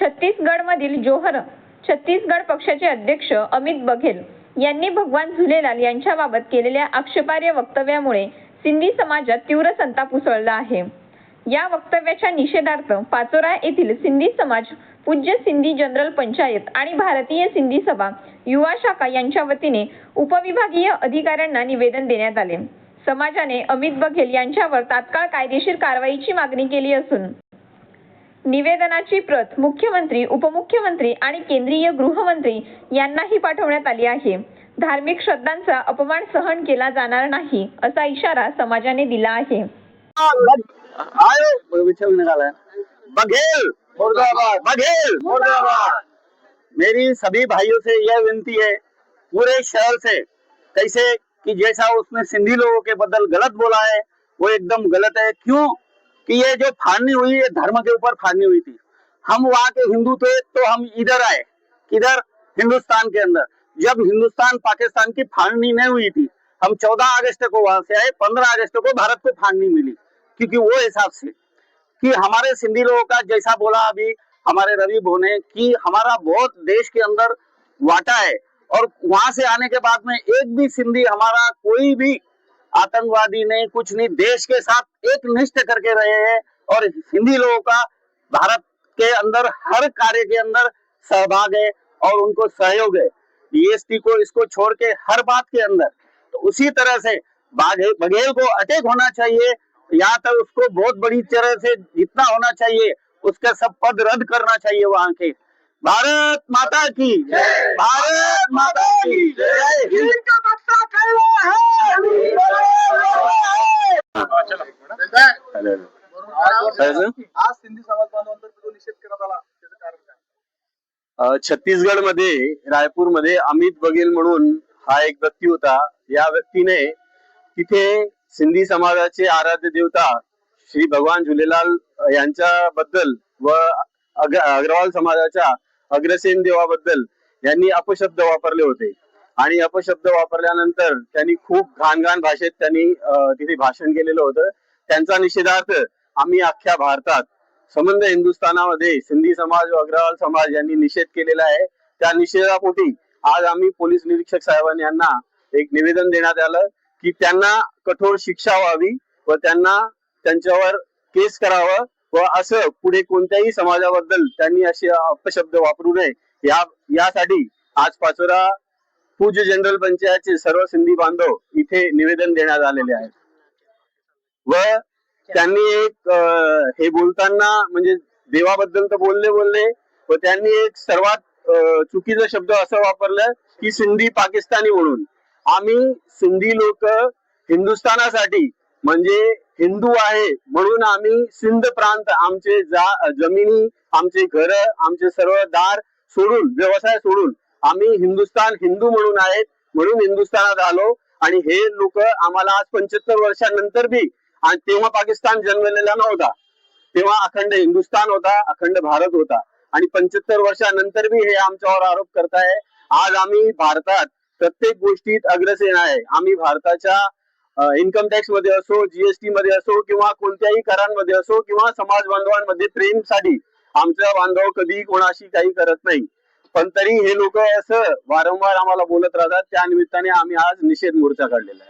छत्तीसगडमधील जोहर छत्तीसगड पक्षाचे अध्यक्ष अमित बघेल यांनी भगवान झुलेलाल यांच्याबाबत केलेल्या आक्षेपार्ह वक्तव्यामुळे सिंधी समाजात तीव्र संताप उसळला आहे. या वक्तव्याच्या निषेधार्थ पाचोरा येथील सिंधी समाज पूज्य सिंधी जनरल पंचायत आणि भारतीय सिंधी सभा युवा शाखा यांच्या वतीने उपविभागीय अधिकाऱ्यांना निवेदन देण्यात आले. समाजाने अमित बघेल यांच्यावर तात्काळ कायदेशीर कारवाईची मागणी केली असून निवेदनाची प्रत मुख्यमंत्री उपमुख्यमंत्री आणि केंद्रीय गृहमंत्री यांनाही पाठवण्यात आली आहे. धार्मिक श्रद्धांचा अपमान सहन केला जाणार नाही असा इशारा समाजाने दिला आहे. बघेल बघेल मेरी सभी भाइयों से यह विनती है पूरे शहर से कैसे कि जैसा उसने सिंधी लोगों के बदल गलत बोला है वो एकदम गलत है। क्यों? कि ये जो फाड़नी हुई, ये धर्म के ऊपर फाड़नी हुई थी। हम वहाँ के हिंदू थे तो हम इधर आए, किधर? हिंदुस्तान के अंदर। जब हिंदुस्तान पाकिस्तान की फाड़नी नहीं हुई थी, हम 14 अगस्त को वहाँ से आए 15 अगस्त को भारत को फाड़नी मिली, क्योंकि वो हिसाब से कि हमारे सिंधी लोगों का जैसा बोला अभी हमारे रवि भो ने कि हमारा बहुत देश के अंदर वाटा है, और वहाँ से आने के बाद में एक भी सिंधी हमारा कोई भी आतंकवादी नहीं, कुछ नहीं, देश के साथ एक निष्ठ करके रहे हैं और हिंदी लोगों का भारत के अंदर, हर कार्य के अंदर सहभाग है और उनको सहयोग है। जीएसटी को, इसको छोड़ के हर बात के अंदर। तो उसी तरह से बघेल को अटैक होना चाहिए। यहाँ तक उसको बहुत बड़ी तरह से जितना होना चाहिए, उसका सब पद रद्द करना चाहिए वहाँ के। भारत माता की भारत आज सिंधी समाज बांधवांतर्फे जो निषेध करण्यात आला त्याचं कारण काय? छत्तीसगडमध्ये रायपूरमध्ये अमित बघेल म्हणून हा एक व्यक्ती होता. या व्यक्तीने तिथे सिंधी समाजाचे आराध्य देवता श्री भगवान झुलेलाल यांच्याबद्दल व अग अग्रवाल समाजाच्या अग्रसेन देवाबद्दल यांनी अपशब्द वापरले होते. आणि अपशब्द वापरल्यानंतर त्यांनी खूप घाण घाण भाषेत त्यांनी तिथे भाषण केलेलं होतं. त्यांचा निषेधार्थ आम्ही अख्ख्या भारतात संबंध हिंदुस्थानामध्ये सिंधी समाज व अग्रवाल समाज यांनी निषेध केलेला आहे. त्या निषेधापोटी आज आम्ही पोलीस निरीक्षक साहेबांनी यांना एक निवेदन देण्यात आलं की त्यांना कठोर शिक्षा व्हावी व त्यांना त्यांच्यावर केस करावं व असं पुढे कोणत्याही समाजाबद्दल त्यांनी असे अपशब्द वापरू नये. या यासाठी आज पाचोरा पूज्य जनरल पंचायतचे सर्व सिंधी बांधव इथे निवेदन देण्यात आलेले आहे व त्यांनी एक हे बोलताना म्हणजे देवाबद्दल तर बोलले बोलले व त्यांनी एक सर्वात चुकीचा शब्द असं वापरलं की सिंधी पाकिस्तानी म्हणून. आम्ही सिंधी लोक हिंदुस्थानासाठी म्हणजे हिंदू आहे म्हणून आम्ही सिंध प्रांत आमचे जा जमिनी आमचे घर आमचे सर्व दार सोडून व्यवसाय सोडून आम्ही हिंदुस्थान हिंदू म्हणून आहेत म्हणून हिंदुस्थानात आलो. आणि हे लोक आम्हाला आज पंच्याहत्तर वर्षानंतर बी आणि तेव्हा पाकिस्तान जन्मलेला नव्हता. तेव्हा अखंड हिंदुस्थान होता अखंड भारत होता. आणि पंच्याहत्तर वर्षानंतर बी हे आमच्यावर आरोप करताय. आज आम्ही भारतात प्रत्येक गोष्टीत अग्रसेन आहे. आम्ही भारताच्या इन्कम टॅक्समध्ये असो जीएसटी मध्ये असो किंवा कोणत्याही करांमध्ये असो किंवा समाज बांधवांमध्ये प्रेमसाठी आमचा बांधव कधी कोणाशी काही करत नाही. पण तरी हे लोक असं वारंवार आम्हाला बोलत राहतात. त्या निमित्ताने आम्ही आज निषेध मोर्चा काढलेला आहे.